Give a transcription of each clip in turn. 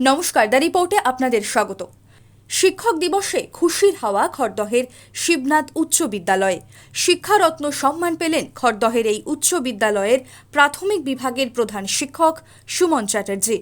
নমস্কার, দ্য রিপোর্টে আপনাদের স্বাগত। শিক্ষক দিবসে খুশির হাওয়া খড়দহের শিবনাথ উচ্চ বিদ্যালয়ে। শিক্ষারত্ন সম্মান পেলেন খড়দহের এই উচ্চ বিদ্যালয়ের প্রাথমিক বিভাগের প্রধান শিক্ষক সুমন চ্যাটার্জি।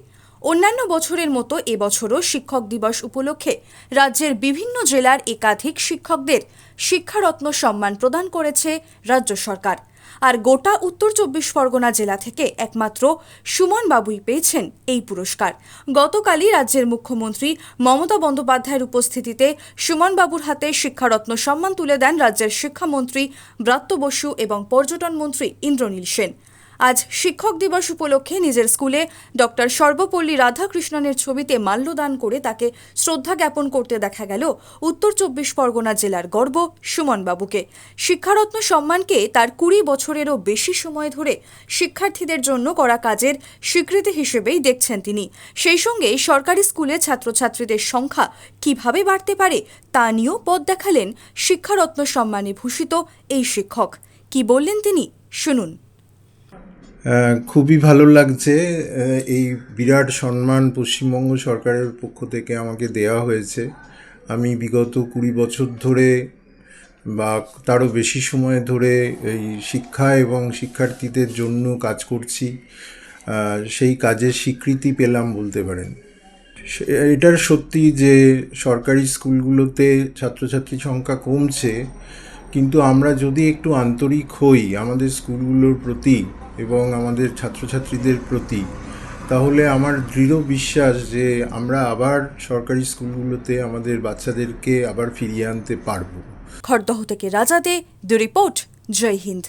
অন্যান্য বছরের মতো এবছরও শিক্ষক দিবস উপলক্ষে রাজ্যের বিভিন্ন জেলার একাধিক শিক্ষকদের শিক্ষারত্ন সম্মান প্রদান করেছে রাজ্য সরকার। আর গোটা উত্তর চব্বিশ পরগনা জেলা থেকে একমাত্র সুমন বাবুই পেয়েছেন এই পুরস্কার। গতকালই রাজ্যের মুখ্যমন্ত্রী মমতা বন্দ্যোপাধ্যায়ের উপস্থিতিতে সুমন বাবুর হাতে শিক্ষারত্ন সম্মান তুলে দেন রাজ্যের শিক্ষামন্ত্রী ব্রাত্য বসু এবং পর্যটন মন্ত্রী ইন্দ্রনীল সেন। আজ শিক্ষক দিবস উপলক্ষে নিজের স্কুলে ডক্টর সর্বপল্লী রাধাকৃষ্ণনের ছবিতে মাল্যদান করে তাকে শ্রদ্ধা জ্ঞাপন করতে দেখা গেল উত্তর চব্বিশ পরগনা জেলার গর্ব সুমন বাবুকে শিক্ষারত্ন সম্মানকে তার কুড়ি বছরেরও বেশি সময় ধরে শিক্ষার্থীদের জন্য করা কাজের স্বীকৃতি হিসেবেই দেখছেন তিনি। সেই সঙ্গে সরকারি স্কুলে ছাত্রছাত্রীদের সংখ্যা কীভাবে বাড়তে পারে তা নিয়েও পথ দেখালেন শিক্ষারত্ন সম্মানে ভূষিত এই শিক্ষক। কি বললেন তিনি? শুনুন। খুবই ভালো লাগছে এই বিরাট সম্মান পশ্চিমবঙ্গ সরকারের পক্ষ থেকে আমাকে দেওয়া হয়েছে। আমি বিগত কুড়ি বছর ধরে বা তারও বেশি সময় ধরে এই শিক্ষা এবং শিক্ষার্থীদের জন্য কাজ করছি সেই কাজের স্বীকৃতি পেলাম বলতে পারেন। এটার সত্যি যে সরকারি স্কুলগুলোতে ছাত্রছাত্রী সংখ্যা কমছে, কিন্তু আমরা যদি একটু আন্তরিক হই, আমাদের স্কুলগুলোর প্রতি এবং আমাদের ছাত্রছাত্রীদের প্রতি, তাহলে আমার দৃঢ় বিশ্বাস যে আমরা আবার সরকারি স্কুলগুলোতে আমাদের বাচ্চাদেরকে আবার ফিরিয়ে আনতে পারব। খড়দহ থেকে Raja De the report, Joy Hind.